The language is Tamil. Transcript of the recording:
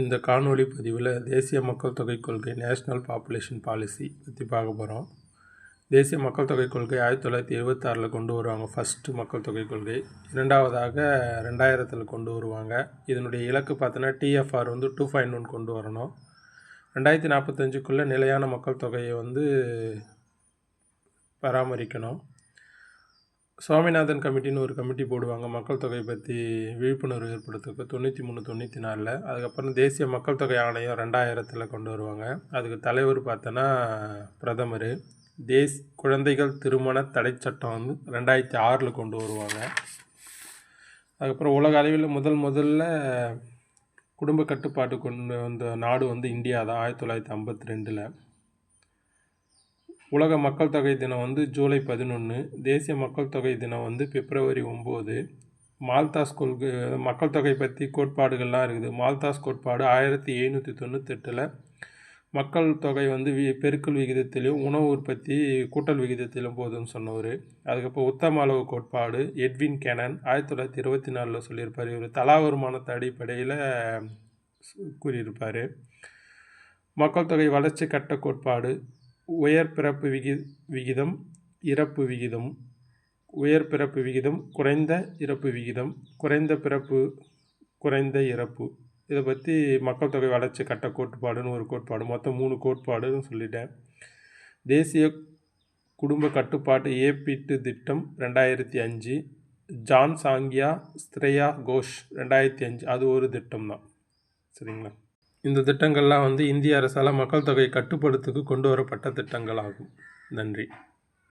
இந்த காணொளி பதிவில் தேசிய மக்கள் தொகை கொள்கை நேஷ்னல் பாப்புலேஷன் பாலிசி பற்றி பார்க்க போகிறோம் தேசிய மக்கள் தொகை கொள்கை ஆயிரத்தி தொள்ளாயிரத்தி எழுபத்தாறில் கொண்டு வருவாங்க. ஃபஸ்ட்டு மக்கள் தொகை கொள்கை. இரண்டாவதாக ரெண்டாயிரத்தில் கொண்டு வருவாங்க. இதனுடைய இலக்கு பார்த்தோன்னா டிஎஃப்ஆர் வந்து டூ ஃபைவ் ஒன் கொண்டு வரணும். ரெண்டாயிரத்தி நாற்பத்தஞ்சுக்குள்ளே நிலையான மக்கள் தொகையை வந்து பராமரிக்கணும். சுவாமிநாதன் கமிட்டின்னு ஒரு கமிட்டி போடுவாங்க. மக்கள் தொகை பற்றி விழிப்புணர்வு ஏற்படுத்துக்கு தொண்ணூற்றி மூணு தொண்ணூற்றி நாலில் அதுக்கப்புறம் தேசிய மக்கள் தொகை ஆணையம் ரெண்டாயிரத்தில் கொண்டு வருவாங்க. அதுக்கு தலைவர் பார்த்தோன்னா பிரதமர். தேஸ் குழந்தைகள் திருமண தடை சட்டம் வந்து ரெண்டாயிரத்தி ஆறில் கொண்டு வருவாங்க. அதுக்கப்புறம் உலக அளவில் முதல் முதல்ல குடும்ப கட்டுப்பாட்டு கொண்டு வந்த நாடு வந்து இந்தியா தான் ஆயிரத்தி தொள்ளாயிரத்தி ஐம்பத்தி ரெண்டில். உலக மக்கள் தொகை தினம் வந்து ஜூலை பதினொன்று தேசிய மக்கள் தொகை தினம் வந்து பிப்ரவரி ஒம்பது. மால்தாஸ் கொள்கை மக்கள் தொகை பற்றி கோட்பாடுகள்லாம் இருக்குது. மால்தாஸ் கோட்பாடு ஆயிரத்தி எழுநூற்றி தொண்ணூத்தெட்டில் மக்கள் தொகை வந்து வி பெருக்கல் விகிதத்திலையும் உணவு உற்பத்தி கூட்டல் விகிதத்திலும் போதும்னு சொன்னவர். அதுக்கப்புறம் உத்தம அளவு கோட்பாடு எட்வின் கேனன் ஆயிரத்தி தொள்ளாயிரத்தி இருபத்தி நாலில் சொல்லியிருப்பார். இவர் தலா வருமானத்தை அடிப்படையில் கூறியிருப்பார். மக்கள் தொகை வளர்ச்சி கட்ட கோட்பாடு உயர் பிறப்பு விகி விகிதம் இறப்பு விகிதம் உயர் பிறப்பு விகிதம் குறைந்த இறப்பு விகிதம் குறைந்த பிறப்பு குறைந்த இறப்பு. இதை பற்றி மக்கள் தொகை வளர்ச்சி கட்ட கோட்பாடுன்னு ஒரு கோட்பாடு. மொத்தம் மூணு கோட்பாடுன்னு சொல்லிட்டேன். தேசிய குடும்ப கட்டுப்பாட்டு ஏப்பீட்டு திட்டம் ரெண்டாயிரத்தி அஞ்சு ஜான் சாங்கியா ஸ்திரேயா கோஷ் ரெண்டாயிரத்தி அஞ்சு. அது ஒரு திட்டம் தான் சரிங்களா? இந்த திட்டங்கள்லாம் வந்து இந்திய அரசால் மக்கள் தொகை கட்டுப்படுத்துக்கு கொண்டு வரப்பட்ட திட்டங்கள் ஆகும் நன்றி.